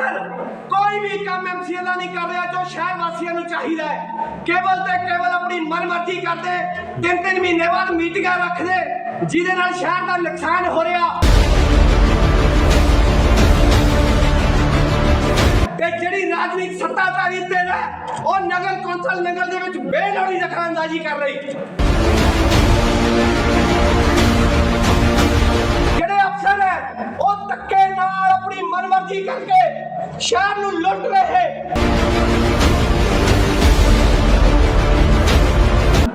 ਅਫਸਰ ਕੋਈ ਵੀ ਕੰਮ ਐਮਸੀਏ ਦਾ ਨਹੀਂ ਕਰ ਰਿਹਾ ਜੋ ਸ਼ਹਿਰ ਵਾਸੀਆਂ ਨੂੰ ਚਾਹੀਦਾ ਹੈ। ਕੇਵਲ ਤੇ ਕੇਵਲ ਆਪਣੀ ਮਨਮਰਜ਼ੀ ਕਰਦੇ ਤਿੰਨ ਤਿੰਨ ਮਹੀਨੇ ਬਾਅਦ ਮੀਟਿੰਗਾਂ ਰੱਖਦੇ, ਜਿਹਦੇ ਨਾਲ ਸ਼ਹਿਰ ਦਾ ਨੁਕਸਾਨ ਹੋ ਰਿਹਾ। ਤੇ ਜਿਹੜੀ ਰਾਜਨੀਤਿਕ ਸੱਤਾਧਾਰੀ ਤੇ ਹੈ ਉਹ ਨਗਰ ਕੌਂਸਲ ਨਗਰ ਦੇ ਵਿੱਚ ਬੇਲੋੜੀ ਦਖਲਅੰਦਾਜ਼ੀ ਕਰ ਰਹੀ। ਜਿਹੜੇ ਅਫਸਰ ਹੈ, ਉਹ ਧੱਕੇ ਨਾਲ ਆਪਣੀ ਮਨਮਰਜ਼ੀ ਕਰਕੇ ਸ਼ਹਿਰ ਨੂੰ ਲੁੱਟ ਰਹੇ।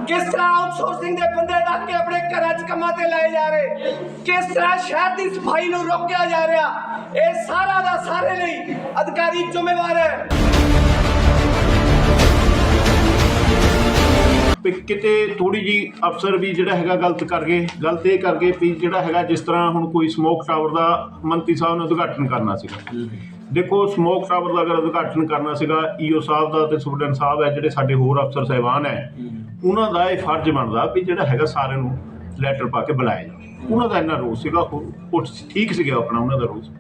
ਕਿਸ ਤਰ੍ਹਾਂ ਆਊਟਸੋਰਸਿੰਗ ਦੇ ਬੰਦੇ ਰੱਖ ਕੇ ਆਪਣੇ ਘਰਾਂ 'ਚ ਕੰਮਾਂ ਤੇ ਲਾਏ ਜਾ ਰਹੇ? ਕਿਸ ਤਰ੍ਹਾਂ ਸ਼ਹਿਰ ਦੀ ਸਫ਼ਾਈ ਨੂੰ ਰੋਕਿਆ ਜਾ ਰਿਹਾ? ਇਹ ਸਾਰਾ ਦਾ ਸਾਰੇ ਲਈ ਅਧਿਕਾਰੀ ਜ਼ਿੰਮੇਵਾਰ ਹੈ। ਵੀ ਕਿਤੇ ਥੋੜੀ ਜੀ ਅਫਸਰ ਵੀ ਜਿਹੜਾ ਹੈਗਾ ਗਲਤ ਕਰ ਗਏ। ਗਲਤ ਇਹ ਕਰ ਗਏ ਵੀ ਜਿਹੜਾ ਹੈਗਾ ਜਿਸ ਤਰ੍ਹਾਂ ਹੁਣ ਕੋਈ ਸਮੋਕ ਟਾਵਰ ਦਾ ਮੰਤਰੀ ਸਾਹਿਬ ਨੇ ਉਦਘਾਟਨ ਕਰਨਾ ਸੀਗਾ। ਦੇਖੋ ਸਮੋਕ ਟਾਵਰ ਦਾ ਅਗਰ ਉਦਘਾਟਨ ਕਰਨਾ ਸੀਗਾ ਈਓ ਸਾਹਿਬ ਦਾ ਤੇ ਸੁਪਰਡੈਂਟ ਸਾਹਿਬ ਹੈ ਜਿਹੜੇ ਸਾਡੇ ਹੋਰ ਅਫਸਰ ਸਹਿਬਾਨ ਹੈ ਉਹਨਾਂ ਦਾ ਇਹ ਫਰਜ਼ ਬਣਦਾ ਵੀ ਜਿਹੜਾ ਹੈਗਾ ਸਾਰਿਆਂ ਨੂੰ ਲੈਟਰ ਪਾ ਕੇ ਬੁਲਾਇਆ ਜਾਵੇ। ਉਹਨਾਂ ਦਾ ਇੰਨਾ ਰੋਸ ਸੀਗਾ ਉਹ ਠੀਕ ਸੀਗਾ ਆਪਣਾ ਉਹਨਾਂ ਦਾ ਰੋਸ।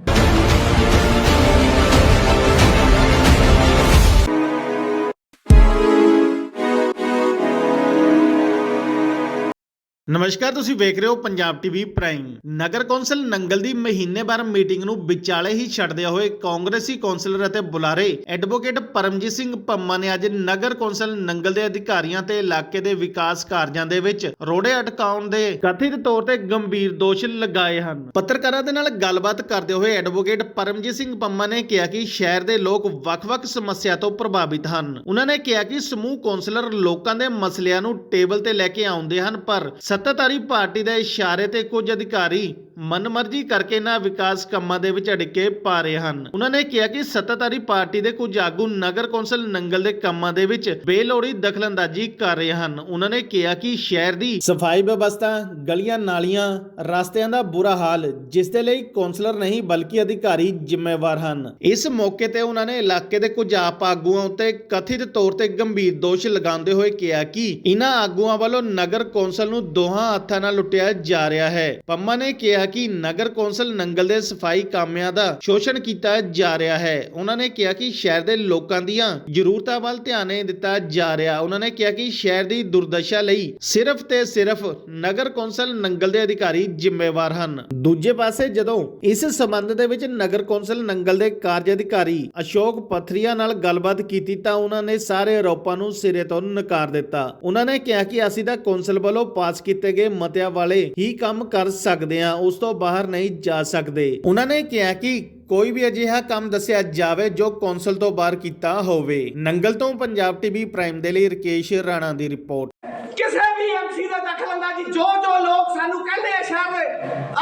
ਨਮਸਕਾਰ, ਤੁਸੀਂ ਵੇਖ ਰਹੇ ਹੋ ਪੰਜਾਬ ਟੀਵੀ ਪ੍ਰਾਈਮ। ਨਗਰ ਕੌਂਸਲ ਨੰਗਲ ਦੀ ਮਹੀਨੇਵਾਰ ਮੀਟਿੰਗ ਨੂੰ ਵਿਚਾਲੇ ਹੀ ਛੱਡਦਿਆਂ ਹੋਏ ਕਾਂਗਰਸੀ ਕੌਂਸਲਰ ਅਤੇ ਬੁਲਾਰੇ ਐਡਵੋਕੇਟ ਪਰਮਜੀਤ ਸਿੰਘ ਪੰਮਾ ਨੇ ਅੱਜ ਨਗਰ ਕੌਂਸਲ ਨੰਗਲ ਦੇ ਅਧਿਕਾਰੀਆਂ ਤੇ ਇਲਾਕੇ ਦੇ ਵਿਕਾਸ ਕਾਰਜਾਂ ਦੇ ਵਿੱਚ ਰੋੜੇ ਅਟਕਾਉਣ ਦੇ ਕਥਿਤ ਤੌਰ ਤੇ ਗੰਭੀਰ ਦੋਸ਼ ਲਗਾਏ ਹਨ। ਪੱਤਰਕਾਰਾਂ ਦੇ ਨਾਲ ਗੱਲਬਾਤ ਕਰਦੇ ਹੋਏ ਐਡਵੋਕੇਟ ਪਰਮਜੀਤ ਸਿੰਘ ਪੰਮਾ ਨੇ ਕਿਹਾ ਕਿ ਸ਼ਹਿਰ ਦੇ ਲੋਕ ਵੱਖ-ਵੱਖ ਸਮੱਸਿਆ ਤੋਂ ਪ੍ਰਭਾਵਿਤ ਹਨ। ਉਹਨਾਂ ਨੇ ਕਿਹਾ ਕਿ ਸਮੂਹ ਕੌਂਸਲਰ ਲੋਕਾਂ ਦੇ ਮਸਲਿਆਂ ਨੂੰ ਟੇਬਲ ਤੇ ਲੈ ਕੇ ਆਉਂਦੇ ਹਨ, ਪਰ ਸੱਤਾਧਾਰੀ ਪਾਰਟੀ ਦੇ ਇਸ਼ਾਰੇ ਤੇ ਕੁਝ ਅਧਿਕਾਰੀ ਮਨਮਰਜ਼ੀ ਕਰਕੇ ਨਾ ਵਿਕਾਸ ਕੰਮਾਂ ਦੇ ਵਿੱਚ ਅੜਿੱਕੇ ਪਾ ਰਹੇ ਹਨ। ਉਹਨਾਂ ਨੇ ਕਿਹਾ ਕਿ ਸੱਤਾਧਾਰੀ ਪਾਰਟੀ ਦੇ ਕੁਝ ਆਗੂ ਨਗਰ ਕੌਂਸਲ ਨੰਗਲ ਦੇ ਕੰਮਾਂ ਦੇ ਵਿੱਚ ਬੇਲੋੜੀ ਦਖਲਅੰਦਾਜ਼ੀ ਕਰ ਰਹੇ ਹਨ। ਉਹਨਾਂ ਨੇ ਕਿਹਾ ਕਿ ਸ਼ਹਿਰ ਦੀ ਸਫ਼ਾਈ ਵਿਵਸਥਾ, ਗਲੀਆਂ ਨਾਲੀਆਂ, ਰਸਤਿਆਂ ਦਾ ਬੁਰਾ ਹਾਲ, ਜਿਸ ਦੇ ਲਈ ਕੌਂਸਲਰ ਨਹੀਂ ਬਲਕਿ ਅਧਿਕਾਰੀ ਜ਼ਿੰਮੇਵਾਰ ਹਨ। ਇਸ ਮੌਕੇ ਤੇ ਉਹਨਾਂ ਨੇ ਇਲਾਕੇ ਦੇ ਕੁਝ ਆਪ ਆਗੂਆਂ ਉੱਤੇ ਕਥਿਤ ਤੌਰ ਤੇ ਗੰਭੀਰ ਦੋਸ਼ ਲਗਾਉਂਦੇ ਹੋਏ ਕਿਹਾ ਕਿ ਇਹਨਾਂ ਆਗੂਆਂ ਵੱਲੋਂ ਨਗਰ ਕੌਂਸਲ ਨੂੰ ਦੋਹਾਂ ਹੱਥਾਂ ਨਾਲ ਲੁੱਟਿਆ ਜਾ ਰਿਹਾ ਹੈ। ਪੰਮਾ ਨੇ ਕਿਹਾ ਕਿ ਨਗਰ ਕੌਂਸਲ ਨੰਗਲ ਦੇ ਸਫ਼ਾਈ ਕਾਮਿਆਂ ਦਾ ਸ਼ੋਸ਼ਣ ਕੀਤਾ ਜਾ ਰਿਹਾ ਹੈ। ਉਹਨਾਂ ਨੇ ਕਿਹਾ ਕਿ ਸ਼ਹਿਰ ਦੇ ਲੋਕਾਂ ਦੀਆਂ ਜ਼ਰੂਰਤਾਂ ਵੱਲ ਧਿਆਨ ਨਹੀਂ ਦਿੱਤਾ ਜਾ ਰਿਹਾ। ਉਹਨਾਂ ਨੇ ਕਿਹਾ ਕਿ ਸ਼ਹਿਰ ਦੀ ਦੁਰਦਸ਼ਾ ਲਈ ਸਿਰਫ ਤੇ ਸਿਰਫ ਨਗਰ ਕੌਂਸਲ ਨੰਗਲ ਦੇ ਅਧਿਕਾਰੀ ਜ਼ਿੰਮੇਵਾਰ ਹਨ। ਦੂਜੇ ਪਾਸੇ ਜਦੋਂ ਇਸ ਸਬੰਧ ਦੇ ਵਿੱਚ ਨਗਰ ਕੌਂਸਲ ਨੰਗਲ ਦੇ ਕਾਰਜ ਅਧਿਕਾਰੀ ਅਸ਼ੋਕ ਪਥਰੀਆ ਨਾਲ ਗੱਲਬਾਤ ਕੀਤੀ ਤਾਂ ਉਹਨਾਂ ਨੇ ਸਾਰੇ ਆਰੋਪਾਂ ਨੂੰ ਸਿਰੇ ਤੋਂ ਨਕਾਰ ਦਿੱਤਾ। ਉਹਨਾਂ ਨੇ ਕਿਹਾ ਕਿ ਅਸੀਂ ਤਾਂ ਕੌਂਸਲ ਵੱਲੋਂ ਪਾਸ ਕੀਤੇ ਗਏ ਮਤਿਆਂ ਵਾਲੇ ਹੀ ਕੰਮ ਕਰ ਸਕਦੇ ਹਾਂ, ਉਸ ਤੋਂ ਬਾਹਰ ਨਹੀਂ ਜਾ ਸਕਦੇ। ਉਹਨਾਂ ਨੇ ਕਿਹਾ ਕਿ ਕੋਈ ਵੀ ਅਜਿਹਾ ਕੰਮ ਦੱਸਿਆ ਜਾਵੇ ਜੋ ਕੌਂਸਲ ਤੋਂ ਬਾਹਰ ਕੀਤਾ ਹੋਵੇ। ਨੰਗਲ ਤੋਂ ਪੰਜਾਬ ਟੀਵੀ ਪ੍ਰਾਈਮ ਦੇ ਲਈ ਰਕੇਸ਼ ਰਾਣਾ ਦੀ ਰਿਪੋਰਟ। ਕਿਸੇ ਵੀ ਐਮਸੀ ਦਾ ਦਖਲਅੰਦਾਜ਼ੀ, ਜੋ ਜੋ ਲੋਕ ਸਾਨੂੰ ਕਹਿੰਦੇ ਆ ਸ਼ਹਿਰ ਦੇ,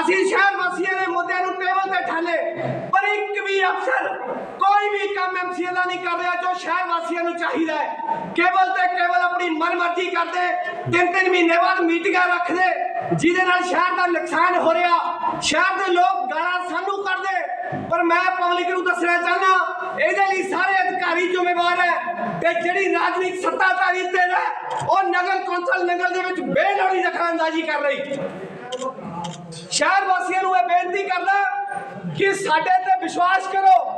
ਅਸੀਂ ਸ਼ਹਿਰ ਵਾਸੀਆਂ ਦੇ ਮੁੱਦਿਆਂ ਨੂੰ ਟੇਬਲ ਤੇ ਠਾਲੇ। ਪਰ ਇੱਕ ਵੀ ਅਫਸਰ ਕੋਈ ਵੀ ਕੰਮ ਐਮਸੀ ਦਾ ਨਹੀਂ ਕਰ ਰਿਹਾ ਜੋ ਸ਼ਹਿਰ ਵਾਸੀਆਂ ਨੂੰ ਚਾਹੀਦਾ ਹੈ। ਕੇਵਲ ਤੇ ਕੇਵਲ ਆਪਣੀ ਮਨਮਰਜ਼ੀ ਕਰਦੇ, ਤਿੰਨ ਤਿੰਨ ਮਹੀਨੇ ਬਾਅਦ ਮੀਟਿੰਗਾਂ ਰੱਖਦੇ, ਜਿਹਦੇ ਨਾਲ ਸ਼ਹਿਰ ਦਾ ਨੁਕਸਾਨ ਹੋ ਰਿਹਾ। ਸ਼ਹਿਰ ਦੇ ਲੋਕ ਗਾਲਾਂ ਸਾਨੂੰ ਕੱਢਦੇ। ਪਰ ਮੈਂ ਪਬਲਿਕ ਨੂੰ ਦੱਸਣਾ ਚਾਹੁੰਦਾ ਇਹਦੇ ਲਈ ਸਾਰੇ ਅਧਿਕਾਰੀ ਜ਼ਿੰਮੇਵਾਰ ਹੈ ਤੇ ਜਿਹੜੀ ਰਾਜਨੀਤਿਕ ਸੱਤਾਧਾਰੀ ਤੇ ਹੈ, ਉਹ ਨਗਰ ਕੌਂਸਲ ਨਗਰ ਦੇ ਵਿੱਚ ਬੇਲੋੜੀ ਦਖਲਅੰਦਾਜ਼ੀ ਕਰ ਰਹੀ। ਸ਼ਹਿਰ ਵਾਸੀਆਂ ਨੂੰ ਇਹ ਬੇਨਤੀ ਕਰਦਾ ਕਿ ਸਾਡੇ ਤੇ ਵਿਸ਼ਵਾਸ ਕਰੋ।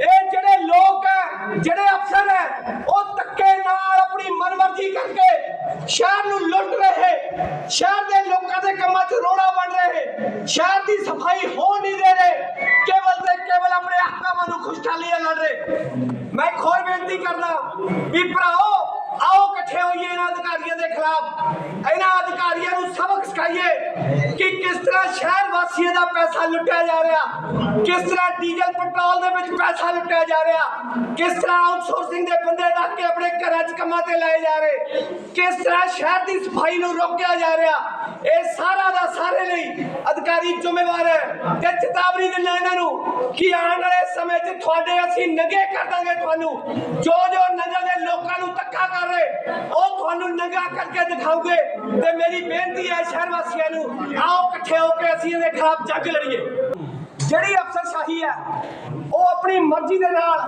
ਇਹ ਜਿਹੜੇ ਲੋਕ ਹੈ ਜਿਹੜੇ ਅਫਸਰ ਹੈ ਉਹ ਧੱਕੇ ਨਾਲ ਆਪਣੀ ਮਨਮਰਜ਼ੀ ਕਰਕੇ ਸ਼ਹਿਰ ਨੂੰ ਲੁੱਟ ਰਹੇ। ਸ਼ਹਿਰ ਦੇ ਲੋਕਾਂ ਦੇ ਕੰਮਾਂ 'ਚ ਰੋੜਾ ਬਣ ਰਹੇ। ਸ਼ਹਿਰ ਦੀ ਸਫ਼ਾਈ ਹੋ ਸ਼ਹਿਰ ਦਾ ਪੈਸਾ ਲੁੱਟਿਆ ਜਾ ਰਿਹਾ। ਕਿਸ ਤਰ੍ਹਾਂ ਡੀਜ਼ਲ ਪੈਟਰੋਲ ਦੇ ਵਿੱਚ ਪੈਸਾ ਲੁੱਟਿਆ ਜਾ ਰਿਹਾ? ਕਿਸ ਤਰ੍ਹਾਂ ਆਊਟਸੋਰਸਿੰਗ ਦੇ ਬੰਦੇ ਰੱਖ ਕੇ ਆਪਣੇ ਘਰਾਂ 'ਚ ਕੰਮਾਂ ਤੇ ਲਾਏ ਜਾ ਰਹੇ? ਕਿਸ ਤਰ੍ਹਾਂ ਸ਼ਹਿਰ ਦੀ ਸਫ਼ਾਈ ਨੂੰ ਰੋਕਿਆ ਜਾ ਰਿਹਾ? ਇਹ ਸਾਰਾ ਦਾ ਸਾਰੇ ਲਈ ਅਧਿਕਾਰੀ ਜ਼ਿੰਮੇਵਾਰ ਹੈ ਤੇ ਚੇਤਾਵਨੀ ਦਿੰਦਾ ਇਹਨਾਂ ਨੂੰ ਕਿ ਆਉਣ ਵਾਲੇ ਸਮੇਂ 'ਚ ਤੁਹਾਡੇ ਅਸੀਂ ਨਗੇ ਕਰ ਦਾਂਗੇ ਤੁਹਾਨੂੰ। ਜੋ ਜੋ ਨਗਰ ਦੇ ਲੋਕਾਂ ਨੂੰ ਧੱਕਾ ਕਰ ਰਹੇ, ਉਹ ਤੁਹਾਨੂੰ ਨਗਾ ਕਰਕੇ ਦਿਖਾਓਗੇ ਤੇ ਮੇਰੀ ਬੇਨਤੀ ਹੈ ਸ਼ਹਿਰ ਵਾਸੀਆਂ ਨੂੰ, ਆਓ ਇਕੱਠੇ ਹੋ ਕੇ ਅਸੀਂ ਇਹਦੇ ਖਿਲਾਫ ਜੰਗ ਲੜੀਏ। ਜਿਹੜੀ ਅਫਸਰਸ਼ਾਹੀ ਹੈ, ਉਹ ਆਪਣੀ ਮਰਜ਼ੀ ਦੇ ਨਾਲ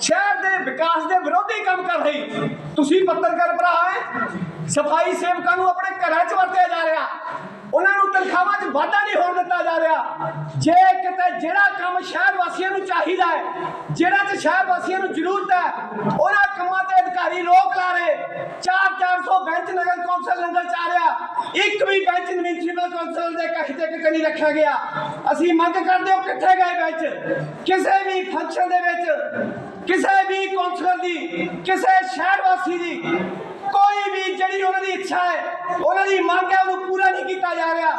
ਸ਼ਹਿਰ ਦੇ ਵਿਕਾਸ ਦੇ ਵਿਰੋਧੀ ਕੰਮ ਕਰ ਰਹੀ। ਤੁਸੀਂ ਪੱਤਰਕਾਰ ਭਰਾ ਹੈ, ਸਫ਼ਾਈ ਸੇਵਕਾਂ ਨੂੰ ਆਪਣੇ ਘਰਾਂ 'ਚ ਵਰਤਿਆ ਜਾ ਰਿਹਾ। ਤਨਖਾਹਾਂ 'ਚ ਵਾਧਾ ਨਹੀਂ ਹੋਣ ਦਿੱਤਾ ਜਾ ਰਿਹਾ। ਜੇ ਕਿਤੇ ਜਿਹੜਾ ਕੰਮ ਸ਼ਹਿਰ ਵਾਸੀਆਂ ਨੂੰ ਚਾਹੀਦਾ ਹੈ, ਜਿਹੜਾ ਤੇ ਸ਼ਹਿਰ ਵਾਸੀਆਂ ਨੂੰ ਜ਼ਰੂਰਤ ਹੈ, ਉਹਨਾਂ ਕੰਮਾਂ ਤੇ ਅਧਿਕਾਰੀ ਰੋਕ ਲਾ ਰਹੇ। 4-400 ਬੈਂਚ ਨਗਰ ਕੌਂਸਲ ਲੰਗਰ ਚਾ ਰਿਹਾ। ਇੱਕ ਵੀ ਬੈਂਚ ਮਿਊਨਿਸਪਲ ਕੌਂਸਲ ਦੇ ਕਹੇ ਤੇ ਕਿਤੇ ਨਹੀਂ ਰੱਖਿਆ ਗਿਆ। ਅਸੀਂ ਮੰਗ ਕਰਦੇ ਹਾਂ ਕਿੱਥੇ ਗਏ ਬੈਂਚ? ਕਿਸੇ ਵੀ ਫੰਕਸ਼ਨ ਦੇ ਵਿੱਚ, ਕਿਸੇ ਵੀ ਕੌਂਸਲਰ ਦੀ, ਕਿਸੇ ਸ਼ਹਿਰ ਵਾਸੀ ਦੀ ਕੋਈ ਵੀ ਜਿਹੜੀ ਉਹਨਾਂ ਦੀ ਇੱਛਾ ਹੈ ਉਹਨਾਂ ਦੀ ਮੰਗ ਹੈ ਉਹਨੂੰ ਪੂਰਾ ਨਹੀਂ ਕੀਤਾ ਜਾ ਰਿਹਾ।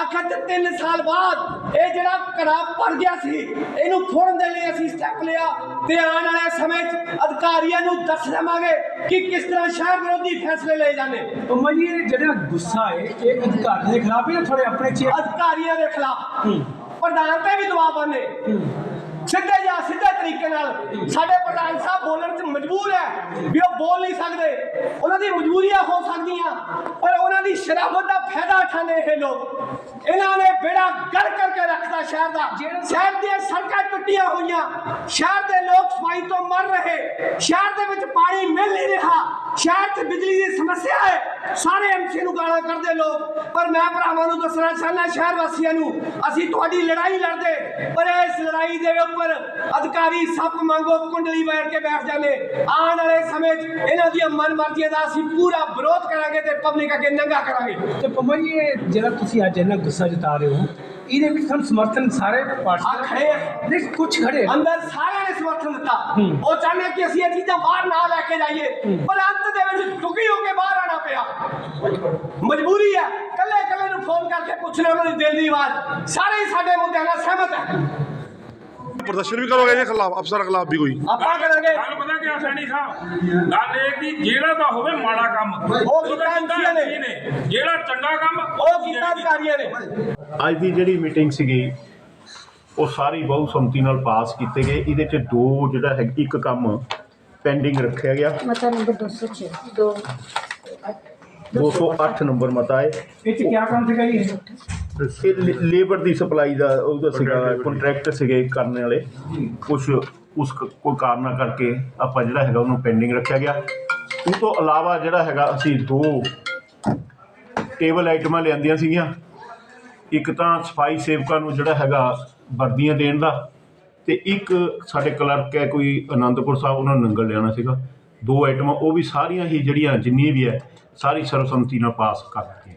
ਆਖਰ ਤੇ 3 ਸਾਲ ਬਾਅਦ ਇਹ ਜਿਹੜਾ ਘੜਾ ਭਰ ਗਿਆ ਸੀ ਇਹਨੂੰ ਫੋੜਨ ਦੇ ਲਈ ਅਸੀਂ ਸਟੈਪ ਲਿਆ। ਤੇ ਆਉਣ ਵਾਲੇ ਸਮੇਂ 'ਚ ਅਧਿਕਾਰੀਆਂ ਨੂੰ ਦੱਸ ਦੇਵਾਂਗੇ ਕਿ ਕਿਸ ਤਰ੍ਹਾਂ ਸ਼ਹਿਰ ਵਿਰੋਧੀ ਫੈਸਲੇ ਲਏ ਜਾਂਦੇ। ਅੰਮਾ ਜੀ ਇਹ ਜਿਹੜਾ ਗੁੱਸਾ ਹੈ ਇਹ ਅਧਿਕਾਰੀ ਦੇ ਖਿਲਾਫ ਹੈ ਥੋੜੇ ਆਪਣੇ ਅਧਿਕਾਰੀਆਂ ਦੇ ਖਿਲਾਫ। ਪ੍ਰਧਾਨ ਤੇ ਵੀ ਦਬਾਅ ਪਾਉਂਦੇ। ਸਿੱਧੇ ਜਾਂ ਤਰੀਕੇ ਨਾਲ ਸਾਡੇ ਪ੍ਰਧਾਨ ਸਾਹਿਬ ਬੋਲਣ 'ਚ ਮਜਬੂਰ ਹੈ ਵੀ ਉਹ ਬੋਲ ਨਹੀਂ ਸਕਦੇ। ਉਹਨਾਂ ਦੀ ਮਜਬੂਰੀਆਂ ਹੋ ਸਕਦੀਆਂ, ਪਰ ਉਹਨਾਂ ਦੀ ਸ਼ਰਾਫਤ ਦਾ ਫਾਇਦਾ ਉਠਾਉਂਦੇ ਇਹ ਲੋਕ। ਇਹਨਾਂ ਨੇ ਬੇੜਾ ਗੜ ਕਰਕੇ ਰੱਖਦਾ ਸ਼ਹਿਰ ਦਾ। ਸ਼ਹਿਰ ਦੀਆਂ ਸੜਕਾਂ ਟੁੱਟੀਆਂ ਹੋਈਆਂ। ਸ਼ਹਿਰ ਦੇ ਲੋਕ ਸਫ਼ਾਈ ਤੋਂ ਮਰ ਰਹੇ। ਸ਼ਹਿਰ ਦੇ ਵਿੱਚ ਪਾਣੀ ਮਿਲ ਨਹੀਂ ਰਿਹਾ। ਸ਼ਹਿਰ 'ਚ ਬਿਜਲੀ ਦੀ ਸਮੱਸਿਆ ਹੈ। ਸਾਰੇ ਐਮਸੀ ਨੂੰ ਗਾਲਾਂ ਕੱਢਦੇ ਲੋਕ। ਪਰ ਮੈਂ ਭਰਾਵਾਂ ਨੂੰ ਦੱਸਣਾ ਚਾਹੁੰਦਾ ਸ਼ਹਿਰ ਵਾਸੀਆਂ ਨੂੰ, ਅਸੀਂ ਤੁਹਾਡੀ ਲੜਾਈ ਲੜਦੇ, ਪਰ ਇਸ ਲੜਾਈ ਦੇ ਉੱਪਰ ਅਧਿਕਾਰੀ ਸੱਪ ਮੰਗੋ ਕੁੰਡਲੀ ਬੈਠ ਕੇ ਬੈਠ ਜਾਂਦੇ। ਆਉਣ ਵਾਲੇ ਸਮੇਂ 'ਚ ਇਹਨਾਂ ਦੀਆਂ ਮਨਮਰਜ਼ੀਆਂ ਦਾ ਅਸੀਂ ਪੂਰਾ ਵਿਰੋਧ ਕਰਾਂਗੇ ਤੇ ਪਬਲਿਕ ਅੱਗੇ ਨੰਗਾ ਕਰਾਂਗੇ। ਤੇ ਪੰਮਾ ਜੀ ਜਿਹੜਾ ਤੁਸੀਂ ਅੱਜ ਇਹਨਾਂ ਗੁੱਸਾ ਜਤਾ ਰਹੇ ਹੋ ਇਹਦੇ ਵਿੱਚ ਤੁਹਾਨੂੰ ਸਮਰਥਨ ਸਾਰੇ ਆ ਪਾਰਟੀ ਖੜੇ ਆ। ਦੇ ਕੁਝ ਖੜੇ ਆ। ਅੰਦਰ ਸਾਰਿਆਂ ਨੇ ਸਮਰਥਨ ਦਿੱਤਾ। ਉਹ ਚਾਹੁੰਦੇ ਕਿ ਅਸੀਂ ਇਹ ਚੀਜ਼ਾਂ ਬਾਹਰ ਨਾ ਲੈ ਕੇ ਜਾਈਏ। ਪਰ ਅੰਤ ਦੇ ਵਿੱਚ ਦੁਖੀ ਹੋ ਕੇ ਬਾਹਰ ਆਣਾ ਪਿਆ। ਮਜਬੂਰੀ ਹੈ ਕੱਲੇ ਕੱਲੇ ਨੂੰ ਫੋਨ ਕਰਕੇ ਪੁੱਛਣਾ ਉਹਨਾਂ ਦੀ ਦਿਲ ਦੀ ਆਵਾਜ਼। ਸਾਰੇ ਹੀ ਸਾਡੇ ਮੁੱਦਿਆਂ ਨਾਲ ਸਹਿਮਤ ਹੈ ਪ੍ਰਦਰਸ਼ਨ ਵੀ ਕਰੋਗੇ ਇਹਦੇ ਖਿਲਾਫ ਅਫਸਰ ਖਿਲਾਫ ਵੀ ਕੋਈ? ਆਪਾਂ ਕਰਾਂਗੇ। ਗੱਲ ਪਤਾ ਕੀ ਸੈਣੀ ਸਾਹਿਬ? ਗੱਲ ਇਹ ਕਿ ਜਿਹੜਾ ਤਾਂ ਹੋਵੇ ਮਾੜਾ ਕੰਮ ਉਹ ਕੀਤਾ ਐਮਸੀਆਂ ਨੇ। ਜਿਹੜਾ ਚੰਗਾ ਕੰਮ ਉਹ ਕੀਤਾ ਅਧਿਕਾਰੀਆਂ ਨੇ। ਅੱਜ ਦੀ ਜਿਹੜੀ ਮੀਟਿੰਗ ਸੀਗੀ ਉਹ ਸਾਰੀ ਬਹੁ ਸੰਮਤੀ ਨਾਲ ਪਾਸ ਕੀਤੇ ਗਏ। ਇਹਦੇ ਚ ਦੋ ਜਿਹੜਾ ਹੈ ਇੱਕ ਕੰਮ ਪੈਂਡਿੰਗ ਰੱਖਿਆ ਗਿਆ। ਮਤਾ ਨੰਬਰ 206 ਦੋ 208 ਨੰਬਰ ਮਤਾ ਹੈ। ਇਹ ਚ ਕੀ ਕੰਮ ਸੀਗਾ ਜੀ? ਇਹ? ਲੇਬਰ ਦੀ ਸਪਲਾਈ ਦਾ ਉਹਦਾ ਸੀਗਾ ਕੰਟਰੈਕਟ ਸੀਗੇ ਕਰਨ ਵਾਲੇ। ਕੁਝ ਉਸ ਕੋਈ ਕਾਰਨਾਂ ਕਰਕੇ ਆਪਾਂ ਜਿਹੜਾ ਹੈਗਾ ਉਹਨੂੰ ਪੈਂਡਿੰਗ ਰੱਖਿਆ ਗਿਆ। ਉਹ ਤੋਂ ਇਲਾਵਾ ਜਿਹੜਾ ਹੈਗਾ ਅਸੀਂ ਦੋ ਟੇਬਲ ਆਈਟਮਾਂ ਲਿਆਂਦੀਆਂ ਸੀਗੀਆਂ। ਇੱਕ ਤਾਂ ਸਫ਼ਾਈ ਸੇਵਕਾਂ ਨੂੰ ਜਿਹੜਾ ਹੈਗਾ ਵਰਦੀਆਂ ਦੇਣ ਦਾ ਤੇ ਇੱਕ ਸਾਡੇ ਕਲਰਕ ਹੈ ਕੋਈ ਆਨੰਦਪੁਰ ਸਾਹਿਬ ਉਹਨਾਂ ਨੂੰ ਨੰਗਲ ਲਿਆਉਣਾ ਸੀਗਾ। ਦੋ ਆਈਟਮਾਂ ਉਹ ਵੀ ਸਾਰੀਆਂ ਹੀ ਜਿਹੜੀਆਂ ਜਿੰਨੀ ਵੀ ਹੈ ਸਾਰੀ ਸਰਬਸੰਮਤੀ ਨਾਲ ਪਾਸ ਕਰ ਦਿੱਤੀਆਂ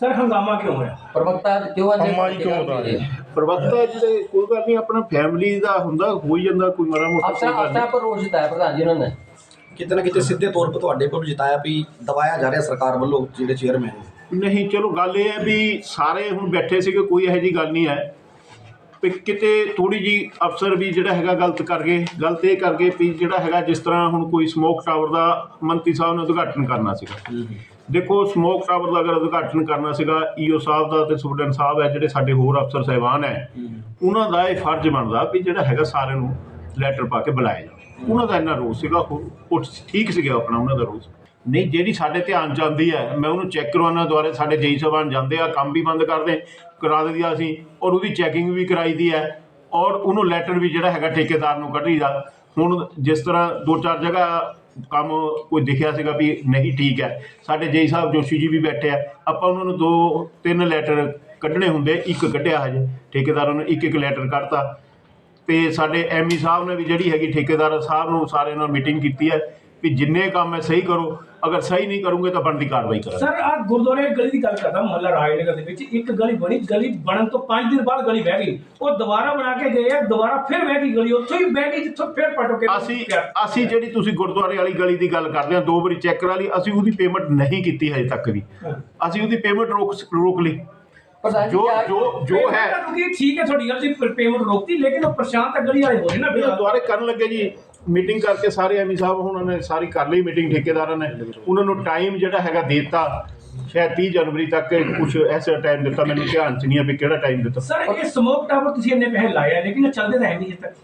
ਸਰ ਹੰਗਾਮਾ ਕਿਉਂ ਹੋਇਆ? ਪ੍ਰਵਕਤਾ ਕਿਉਂ ਅੱਜ ਅੰਮਾ ਜੀ ਕਿਉਂ ਬਤਾ ਰਹੇ? ਪ੍ਰਵਕਤਾ ਜਿਹੜੇ ਕੋਈ ਗੱਲ ਨਹੀਂ ਆਪਣਾ ਫੈਮਿਲੀ ਦਾ ਹੁੰਦਾ ਹੋ ਹੀ ਜਾਂਦਾ ਕੋਈ ਮਾੜਾ ਮੋਟਾ ਕੋਈ ਗੱਲ ਅਫਸਰ ਪਰ ਰੋਜ਼ ਜਿਤਾਇਆ ਪ੍ਰਧਾਨ ਜੀ ਉਹਨਾਂ ਨੇ। ਕਿਤੇ ਨਾ ਕਿਤੇ ਸਿੱਧੇ ਤੌਰ 'ਤੇ ਤੁਹਾਡੇ ਕੋਲ ਜਿਤਾਇਆ ਵੀ ਦਬਾਇਆ ਜਾ ਰਿਹਾ ਸਰਕਾਰ ਵੱਲੋਂ ਜਿਹੜੇ ਚੇਅਰਮੈਨ ਨਹੀਂ। ਨਹੀਂ ਚਲੋ ਗੱਲ ਇਹ ਹੈ ਵੀ ਸਾਰੇ ਹੁਣ ਬੈਠੇ ਸੀਗੇ ਕੋਈ ਇਹੋ ਜੀ ਗੱਲ ਨਹੀਂ ਹੈ। ਵੀ ਕਿਤੇ ਥੋੜੀ ਜੀ ਅਫਸਰ ਵੀ ਜਿਹੜਾ ਹੈਗਾ ਗਲਤ ਕਰ ਗਏ ਗਲਤ ਇਹ ਕਰ ਗਏ ਵੀ ਜਿਹੜਾ ਹੈਗਾ ਜਿਸ ਤਰ੍ਹਾਂ ਹੁਣ ਕੋਈ ਸਮੋਕ ਟਾਵਰ ਦਾ ਮੰਤਰੀ ਸਾਹਿਬ ਨੇ ਉਦਘਾਟਨ ਕਰਨਾ ਸੀਗਾ। ਦੇਖੋ ਸਮੋਕ ਟਾਵਰ ਦਾ ਅਗਰ ਉਦਘਾਟਨ ਕਰਨਾ ਸੀਗਾ ਈਓ ਸਾਹਿਬ ਦਾ ਤੇ ਸੁਪਰਡੈਂਟ ਸਾਹਿਬ ਹੈ ਜਿਹੜੇ ਸਾਡੇ ਹੋਰ ਅਫਸਰ ਸਹਿਬਾਨ ਹੈ ਉਹਨਾਂ ਦਾ ਇਹ ਫਰਜ਼ ਬਣਦਾ ਵੀ ਜਿਹੜਾ ਹੈਗਾ ਸਾਰਿਆਂ ਨੂੰ ਲੈਟਰ ਪਾ ਕੇ ਬੁਲਾਇਆ ਜਾਵੇ। ਉਹਨਾਂ ਦਾ ਇੰਨਾ ਰੋਸ ਸੀਗਾ ਉਹ ਉਹ ਠੀਕ ਸੀਗਾ ਆਪਣਾ ਉਹਨਾਂ ਦਾ ਰੋਸ। ਨਹੀਂ, ਜਿਹੜੀ ਸਾਡੇ ਧਿਆਨ ਚ ਆਉਂਦੀ ਹੈ, ਮੈਂ ਉਹਨੂੰ ਚੈੱਕ ਕਰਵਾਉਣਾ ਦੁਆਰੇ ਸਾਡੇ ਜੇਈ ਸਾਹਿਬਾਨ ਜਾਂਦੇ ਆ, ਕੰਮ ਵੀ ਬੰਦ ਕਰਦੇ, ਕਰਾ ਦਿੰਦੀ ਆ ਅਸੀਂ, ਔਰ ਉਹਦੀ ਚੈਕਿੰਗ ਵੀ ਕਰਾਈ ਦੀ ਹੈ, ਔਰ ਉਹਨੂੰ ਲੈਟਰ ਵੀ ਜਿਹੜਾ ਹੈਗਾ ਠੇਕੇਦਾਰ ਨੂੰ ਕੱਢੀ ਦਾ। ਹੁਣ ਜਿਸ ਤਰ੍ਹਾਂ ਦੋ ਚਾਰ ਜਗ੍ਹਾ ਕੰਮ ਕੋਈ ਦਿਖਿਆ ਸੀਗਾ ਵੀ ਨਹੀਂ ਠੀਕ ਹੈ, ਸਾਡੇ ਜੇਈ ਸਾਹਿਬ ਜੋਸ਼ੀ ਜੀ ਵੀ ਬੈਠੇ ਆ, ਆਪਾਂ ਉਹਨਾਂ ਨੂੰ ਦੋ ਤਿੰਨ ਲੈਟਰ ਕੱਢਣੇ ਹੁੰਦੇ, ਇੱਕ ਕੱਢਿਆ ਹਜੇ, ਠੇਕੇਦਾਰਾਂ ਨੂੰ ਇੱਕ ਇੱਕ ਲੈਟਰ ਕੱਢਤਾ। ਤੇ ਸਾਡੇ ਐਮਈ ਸਾਹਿਬ ਨੇ ਵੀ ਜਿਹੜੀ ਹੈਗੀ ਠੇਕੇਦਾਰ ਸਾਹਿਬ ਨੂੰ ਸਾਰਿਆਂ ਨਾਲ ਮੀਟਿੰਗ ਕੀਤੀ ਹੈ ਵੀ ਜਿੰਨੇ ਕੰਮ ਹੈ ਸਹੀ ਕਰੋ ਅਗਰ ਸਹੀ ਨਹੀਂ ਕਰੋਗੇ ਤਾਂ ਬਣਦੀ ਕਾਰਵਾਈ ਕਰਾਂਗੇ। ਸਰ ਆ ਗੁਰਦੁਆਰੇ ਗਲੀ ਦੀ ਗੱਲ ਕਰਦਾ ਮੁਹੱਲਾ ਰਾਜਨਗਰ ਦੇ ਵਿੱਚ। ਇੱਕ ਗਲੀ ਬਣੀ ਗਲੀ ਬਣਨ ਤੋਂ 5 ਦਿਨ ਬਾਅਦ ਗਲੀ ਬਹਿ ਗਈ। ਉਹ ਦੁਬਾਰਾ ਬਣਾ ਕੇ ਗਏ ਆ ਦੁਬਾਰਾ ਫਿਰ ਬਹਿ ਗਈ ਗਲੀ। ਉੱਥੋਂ ਹੀ ਬਹਿ ਗਈ ਜਿੱਥੋਂ ਫਿਰ ਪਟੋ ਕੇ ਅਸੀਂ ਅਸੀਂ ਜਿਹੜੀ ਤੁਸੀਂ ਗੁਰਦੁਆਰੇ ਵਾਲੀ ਗਲੀ ਦੀ ਗੱਲ ਕਰਦੇ ਆ ਦੋ ਵਾਰੀ ਚੈੱਕ ਕਰਾ ਲਈ ਅਸੀਂ ਉਹਦੀ ਪੇਮੈਂਟ ਨਹੀਂ ਕੀਤੀ ਹਜੇ ਤੱਕ ਵੀ। ਅਸੀਂ ਉਹਦੀ ਪੇਮੈਂਟ ਰੋਕ ਰੋਕ ਲਈ। ਜੀ ਜੋ ਜੋ ਜੋ ਹੈ ਠੀਕ ਹੈ ਤੁਹਾਡੀ ਗੱਲ ਸੀ ਪੇਮੈਂਟ ਰੋਕਤੀ ਲੇਕਿਨ ਉਹ ਪਰੇਸ਼ਾਨ ਤਾਂ ਗਲੀ ਵਾਲੇ ਹੋ ਗਏ ਨਾ ਫਿਰ। ਦੁਆਰੇ ਕਰਨ ਲੱਗੇ ਜੀ। ਮੀਟਿੰਗ ਕਰਕੇ ਸਾਰੇ ਐਮੀ ਸਾਹਿਬ ਉਹਨਾਂ ਨੇ ਸਾਰੀ ਕਰ ਲਈ ਮੀਟਿੰਗ ਠੇਕੇਦਾਰਾਂ ਨੇ। ਉਹਨਾਂ ਨੂੰ ਟਾਈਮ ਜਿਹੜਾ ਹੈਗਾ ਦੇ ਦਿੱਤਾ। ਸ਼ਾਇਦ 30 ਜਨਵਰੀ ਤੱਕ ਕੁਝ ਐਸਾ ਟਾਈਮ ਦਿੱਤਾ। ਮੈਨੂੰ ਧਿਆਨ ਚ ਨਹੀਂ ਹੈ ਵੀ ਕਿਹੜਾ ਟਾਈਮ ਦਿੱਤਾ। ਸਰ ਇਹ ਸਮੋਕ ਟਾਵਰ ਤੁਸੀਂ ਇੰਨੇ ਪੈਸੇ ਲਾਏ ਆ ਲੇਕਿਨ ਇਹ ਚੱਲਦੇ ਤਾਂ ਹੈ ਨਹੀਂ ਅਜੇ ਤੱਕ।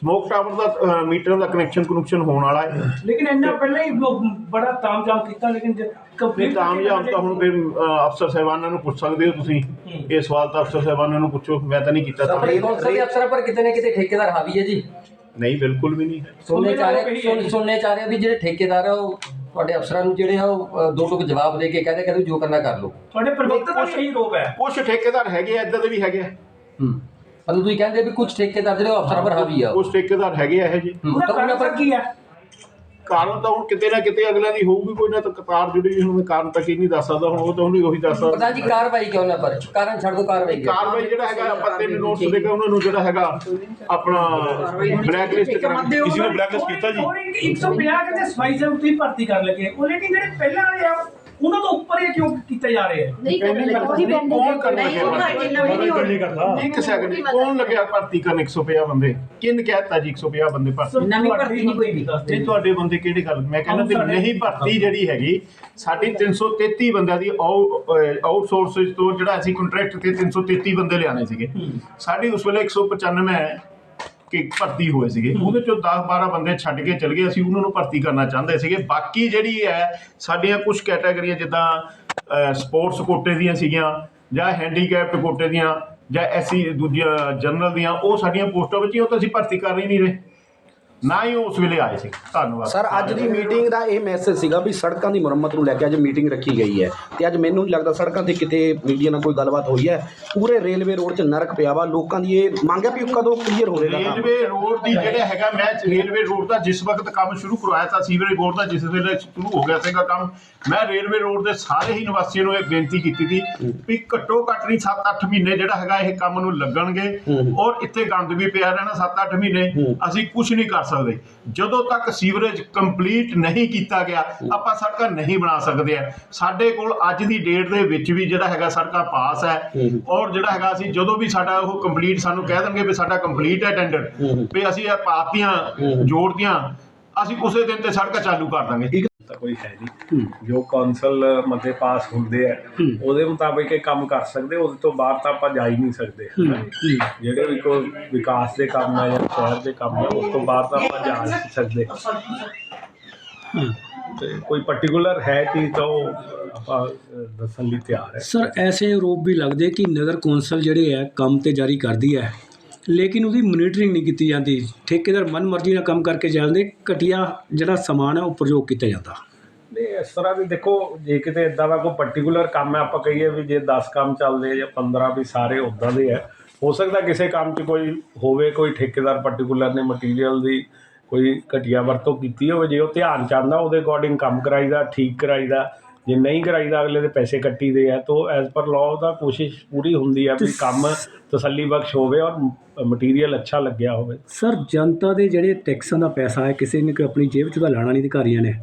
ਸਮੋਕ ਟਾਵਰ ਦਾ ਮੀਟਰ ਦਾ ਕਨੈਕਸ਼ਨ ਕਨੈਕਸ਼ਨ ਹੋਣ ਵਾਲਾ ਹੈ। ਲੇਕਿਨ ਇੰਨਾ ਪਹਿਲਾਂ ਹੀ ਬੜਾ ਤਾਮਝਾਮ ਕੀਤਾ ਲੇਕਿਨ ਕੰਪਲੀਟ ਤਾਂ ਆਮ ਤਾਂ ਹੁਣ ਫਿਰ ਅਫਸਰ ਸਾਹਿਬਾਨਾਂ ਨੂੰ ਪੁੱਛ ਸਕਦੇ ਹੋ ਤੁਸੀਂ। ਇਹ ਸਵਾਲ ਤਾਂ ਅਫਸਰ ਸਾਹਿਬਾਨਾਂ ਨੂੰ ਪੁੱਛੋ। ਮੈਂ ਤਾਂ ਨਹੀਂ ਕੀਤਾ ਤਾਂ ਅਫਸਰ ਪਰ ਕਿਤੇ ਨਾ ਕਿਤੇ ਠੇਕੇਦਾਰ ਹਾਵੀ ਹੈ ਜੀ। ਨਹੀਂ ਬਿਲਕੁਲ ਵੀ ਨਹੀਂ। ਸੁਣਨੇ ਚਾਹ ਰਹੇ ਸੁਣ- ਸੁਣਨੇ ਚਾਹ ਰਹੇ ਵੀ ਜਿਹੜੇ ਠੇਕੇਦਾਰ ਆ ਉਹ ਤੁਹਾਡੇ ਅਫਸਰਾਂ ਨੂੰ ਜਿਹੜੇ ਆ ਉਹ ਅ, ਦੋ ਟੁਕ ਜਵਾਬ ਦੇ ਕੇ ਕਹਿੰਦੇ ਕਹਿੰਦੇ ਜੋ ਕਰਨਾ ਕਰ ਲਓ। ਤੁਹਾਡੇ ਪ੍ਰਵਕਤਾ ਦਾ ਵੀ ਇਹੀ ਰੋਪ ਹੈ। ਕੁਝ ਠੇਕੇਦਾਰ ਹੈਗੇ ਆ ਇਦਾਂ ਦੇ ਵੀ ਹੈਗੇ ਆ। ਹੂੰ। ਪਰ ਤੁਸੀਂ ਕਹਿੰਦੇ ਵੀ ਕੁਝ ਠੇਕੇਦਾਰ ਜਿਹੜੇ ਉਹ ਅਫਸਰਾਂ ਪਰ ਹਾਵੀ ਆ। ਉਹ। ਕੁਝ ਠੇਕੇਦਾਰ ਹੈਗੇ ਆ ਇਹ ਜੀ ਹੂੰ, ਉਹਦਾ ਤਾਂ ਉਹਨਾਂ ਪਰ ਕੀ ਹੈ? ਕਾਰਨ ਤਾਂ ਹੁਣ ਕਿਤੇ ਨਾ ਕਿਤੇ ਅਗਲਿਆਂ ਦੀ ਹੋਊਗੀ ਕੋਈ ਨਾ ਤਾਂ ਕਤਾਰ ਜੁੜੀ ਹੁਣ ਮੈਂ ਕਾਰਨ ਤਾਂ ਕੀ ਨਹੀਂ ਦੱਸ ਸਕਦਾ ਹੁਣ ਉਹ ਤਾਂ ਉਹਨੂੰ ਉਹੀ ਦੱਸ ਸਕਦਾ। ਪ੍ਰਧਾਨ ਜੀ ਕਾਰਵਾਈ ਕਿਉਂ ਨਾ ਪਰ ਕਾਰਨ ਛੱਡ ਦੋ ਕਾਰਵਾਈ ਕਿਉਂ। ਕਾਰਵਾਈ ਜਿਹੜਾ ਹੈਗਾ ਆਪਾਂ ਤਿੰਨ ਨੋਟਸ ਦੇ ਕੇ ਉਹਨਾਂ ਨੂੰ ਜਿਹੜਾ ਹੈਗਾ ਆਪਣਾ ਬਲੈਕ ਲਿਸਟ ਕਰਾਂਗੇ ਕਿਸੇ ਨੇ ਬਲੈਕਲਿਸਟ ਕੀਤਾ ਜੀ? ਹੋਰ ਇੱਕ 150 ਕਿਤੇ ਸਫ਼ਾਈ ਸੇਵਕ ਤੁਸੀਂ ਭਰਤੀ ਕਰ ਲਗੇ। ਉਹ ਲੇਕਿਨ ਜਿਹੜੇ ਪਹਿਲਾਂ ਵਾਲੇ ਆ ਉਹਨਾਂ ਤੋਂ ਉੱਪਰ ਇਹ ਕਿਉਂ ਕੀਤਾ ਜਾ ਰਿਹਾ ਹੈ ਨਹੀਂ ਕਰਨੇ ਲੱਗੇ ਉਹੀ ਕੌਣ ਪੈਂਡਿੰਗ ਕਰਨਾ ਨਹੀਂ ਹੈ? ਉਹ ਇੰਨਾ ਵੀ ਨਹੀਂ ਹੋਣਾ। ਇੱਕ ਸੈਕਿੰਡ ਕੌਣ ਲੱਗਿਆ ਭਰਤੀ ਕਰਨ 150 ਬੰਦੇ? ਕਿੰਨ ਕਹਿਤਾ ਜੀ 150 ਬੰਦੇ ਭਰਤੀ? ਨਵੀਂ ਭਰਤੀ ਨਹੀਂ ਕੋਈ ਵੀ ਇਹ ਤੁਹਾਡੇ ਬੰਦੇ ਕਿਹੜੀ ਗੱਲ? ਮੈਂ ਕਹਿੰਦਾ ਵੀ ਨਹੀਂ ਭਰਤੀ ਜਿਹੜੀ ਹੈਗੀ ਸਾਡੀ 333 ਬੰਦਿਆਂ ਦੀ ਆਊਟਸੋਰਸ ਤੋਂ ਜਿਹੜਾ ਅਸੀਂ ਕੰਟਰੈਕਟ ਤੇ 333 ਬੰਦੇ ਲਿਆਣੇ ਸੀਗੇ। ਸਾਡੀ ਉਸ ਵੇਲੇ 195 ਕਿ ਭਰਤੀ ਹੋਏ ਸੀਗੇ। ਉਹਦੇ ਚੋਂ 10 12 ਬੰਦੇ ਛੱਡ ਕੇ ਚਲ ਗਏ। ਅਸੀਂ ਉਹਨਾਂ ਨੂੰ ਭਰਤੀ ਕਰਨਾ ਚਾਹੁੰਦੇ ਸੀਗੇ। ਬਾਕੀ ਜਿਹੜੀ ਹੈ ਸਾਡੀਆਂ ਕੁਝ ਕੈਟਾਗਰੀਆਂ ਜਿੱਦਾਂ ਸਪੋਰਟਸ ਕੋਟੇ ਦੀਆਂ ਸੀਗੀਆਂ ਜਾਂ ਹੈਂਡੀਕੈਪਟ ਕੋਟੇ ਦੀਆਂ ਜਾਂ ਐਸੀ ਦੂਜੀਆਂ ਜਨਰਲ ਦੀਆਂ ਉਹ ਸਾਡੀਆਂ ਪੋਸਟਾਂ ਵਿੱਚ ਹੀ ਉਹ ਤਾਂ ਅਸੀਂ ਭਰਤੀ ਕਰ ਹੀ ਨਹੀਂ ਰਹੇ। ਨਾ ਹੀ ਉਹ ਉਸ ਵੇਲੇ ਆਏ ਸੀ। ਧੰਨਵਾਦ। ਸਰ ਅੱਜ ਦੀ ਮੀਟਿੰਗ ਦਾ ਇਹ ਮੈਸੇਜ ਸੀਗਾ ਵੀ ਸੜਕਾਂ ਦੀ ਮੁਰੰਮਤ ਨੂੰ ਲੈ ਕੇ ਅੱਜ ਮੀਟਿੰਗ ਰੱਖੀ ਗਈ ਹੈ। ਤੇ ਅੱਜ ਮੈਨੂੰ ਨਹੀਂ ਲੱਗਦਾ ਸੜਕਾਂ ਤੇ ਕਿਤੇ ਮੀਡੀਆ ਨਾਲ ਕੋਈ ਗੱਲਬਾਤ ਹੋਈ ਹੈ। ਪੂਰੇ ਰੇਲਵੇ ਰੋਡ 'ਚ ਨਰਕ ਪਿਆ ਵਾ। ਲੋਕਾਂ ਦੀ ਇਹ ਮੰਗ ਹੈ ਵੀ ਕਦੋਂ ਕਲੀਅਰ ਹੋਵੇਗਾ ਕੰਮ? ਰੇਲਵੇ ਰੋਡ ਦੀ ਜਿਹੜਾ ਹੈਗਾ ਮੈਂ ਰੇਲਵੇ ਰੋਡ ਦਾ ਜਿਸ ਵਕਤ ਕੰਮ ਸ਼ੁਰੂ ਕਰਵਾਇਆ ਤਾਂ ਸੀਵਰੇਜ ਬੋਰਡ ਦਾ ਜਿਸ ਵੇਲੇ ਸ਼ੁਰੂ ਹੋ ਗਿਆ ਸੀਗਾ ਕੰਮ ਮੈਂ ਰੇਲਵੇ ਰੋਡ ਦੇ ਸਾਰੇ ਹੀ ਨਿਵਾਸੀਆਂ ਨੂੰ ਇਹ ਬੇਨਤੀ ਕੀਤੀ ਸੀ ਵੀ ਘੱਟੋ ਘੱਟ ਨਹੀਂ 7-8 ਮਹੀਨੇ ਜਿਹੜਾ ਹੈਗਾ ਇਹ ਕੰਮ ਨੂੰ ਲੱਗਣਗੇ ਔਰ ਇੱਥੇ ਗੰਦ ਵੀ ਪਿਆ ਰਹਿਣਾ 7-8 ਮਹੀਨੇ। ਅਸੀਂ ਕੁਝ ਨਹੀਂ ਕਰ ਸਕਦੇ। ਜਦੋਂ ਤੱਕ ਸੀਵਰੇਜ ਕੰਪਲੀਟ ਨਹੀਂ ਕੀਤਾ ਗਿਆ ਆਪਾਂ ਸੜਕਾਂ ਨਹੀਂ ਬਣਾ ਸਕਦੇ ਆ। ਸਾਡੇ ਕੋਲ ਅੱਜ ਦੀ ਡੇਟ ਦੇ ਵਿੱਚ ਵੀ ਜਿਹੜਾ ਹੈਗਾ ਸੜਕਾਂ ਪਾਸ ਹੈ ਔਰ ਜਿਹੜਾ ਹੈਗਾ ਅਸੀਂ ਜਦੋਂ ਵੀ ਸਾਡਾ ਉਹ ਕੰਪਲੀਟ ਸਾਨੂੰ ਕਹਿ ਦੇਣਗੇ ਵੀ ਸਾਡਾ ਕੰਪਲੀਟ ਹੈ ਟੈਂਡਰ ਵੀ ਅਸੀਂ ਇਹ ਪਾਤੀਆਂ ਜੋੜਤੀਆਂ ਅਸੀਂ ਉਸੇ ਦਿਨ ਤੇ ਸੜਕਾਂ ਚਾਲੂ ਕਰ ਦਾਂਗੇ। ਤਾਂ ਕੋਈ ਹੈ ਨਹੀਂ ਜੋ ਕੌਂਸਲ ਮਤੇ ਪਾਸ ਹੁੰਦੇ ਆ ਉਹਦੇ ਮੁਤਾਬਿਕ ਇਹ ਕੰਮ ਕਰ ਸਕਦੇ ਉਹਦੇ ਤੋਂ ਬਾਹਰ ਤਾਂ ਆਪਾਂ ਜਾ ਹੀ ਨਹੀਂ ਸਕਦੇ। ਜਿਹੜੇ ਵੀ ਕੋਈ ਵਿਕਾਸ ਦੇ ਕੰਮ ਆ ਜਾਂ ਸ਼ਹਿਰ ਦੇ ਕੰਮ ਆ ਉਸ ਤੋਂ ਬਾਹਰ ਤਾਂ ਆਪਾਂ ਜਾ ਨਹੀਂ ਸਕਦੇ। ਤੇ ਕੋਈ ਪਾਰਟਿਕੂਲਰ ਹੈ ਚੀਜ਼ ਤਾਂ ਉਹ ਆਪਾਂ ਦੱਸਣ ਲਈ ਤਿਆਰ ਹੈ। ਸਰ ਐਸੇ ਆਰੋਪ ਵੀ ਲੱਗਦੇ ਕਿ ਨਗਰ ਕੌਂਸਲ ਜਿਹੜੇ ਹੈ ਕੰਮ ਤੇ ਜਾਰੀ ਕਰਦੀ ਹੈ। ਲੇਕਿਨ ਉਹਦੀ ਮੋਨੀਟਰਿੰਗ ਨਹੀਂ ਕੀਤੀ ਜਾਂਦੀ। ਠੇਕੇਦਾਰ ਮਨਮਰਜ਼ੀ ਨਾਲ ਕੰਮ ਕਰਕੇ ਜਾਂਦੇ, ਘਟੀਆ ਜਿਹੜਾ ਸਮਾਨ ਹੈ ਉਹ ਪ੍ਰਯੋਗ ਕੀਤਾ ਜਾਂਦਾ। ਨਹੀਂ, ਇਸ ਤਰ੍ਹਾਂ ਵੀ ਦੇਖੋ, ਜੇ ਕਿਤੇ ਇਦਾਂ ਦਾ ਕੋਈ ਪਾਰਟਿਕੂਲਰ ਕੰਮ ਹੈ, ਆਪਾਂ ਕਹੀਏ ਵੀ ਜੇ 10 ਕੰਮ ਚੱਲਦੇ ਆ ਜਾਂ 15 ਵੀ ਸਾਰੇ ਉਦਾਂ ਦੇ ਆ, ਹੋ ਸਕਦਾ ਕਿਸੇ ਕੰਮ 'ਚ ਕੋਈ ਹੋਵੇ, ਕੋਈ ਠੇਕੇਦਾਰ ਪਾਰਟਿਕੂਲਰ ਨੇ ਮਟੀਰੀਅਲ ਦੀ ਕੋਈ ਘਟੀਆ ਵਰਤੋਂ ਕੀਤੀ ਹੋਵੇ, ਜੇ ਉਹ ਧਿਆਨ ਚ ਆਉਂਦਾ, ਉਹਦੇ ਅਕੋਰਡਿੰਗ ਕੰਮ ਕਰਾਈਦਾ, ਠੀਕ ਕਰਾਈਦਾ ਜੇ ਨਹੀਂ ਕਰਾਈਦਾ ਅਗਲੇ ਦੇ ਪੈਸੇ ਕੱਟੀਦੇ ਆ। ਤਾਂ ਐਜ਼ ਪਰ ਲਾਅ ਦਾ ਕੋਸ਼ਿਸ਼ ਪੂਰੀ ਹੁੰਦੀ ਆ ਵੀ ਕੰਮ ਤਸੱਲੀ ਬਖਸ਼ ਹੋਵੇ ਔਰ ਮਟੀਰੀਅਲ ਅੱਛਾ ਲੱਗਿਆ ਹੋਵੇ। ਸਰ ਜਨਤਾ ਦੇ ਜਿਹੜੇ ਟੈਕਸਾਂ ਦਾ ਪੈਸਾ ਹੈ ਕਿਸੇ ਨੇ ਕੋਈ ਆਪਣੀ ਜੇਬ 'ਚ ਤਾਂ ਲਾਣਾ ਨਹੀਂ ਅਧਿਕਾਰੀਆਂ ਨੇ।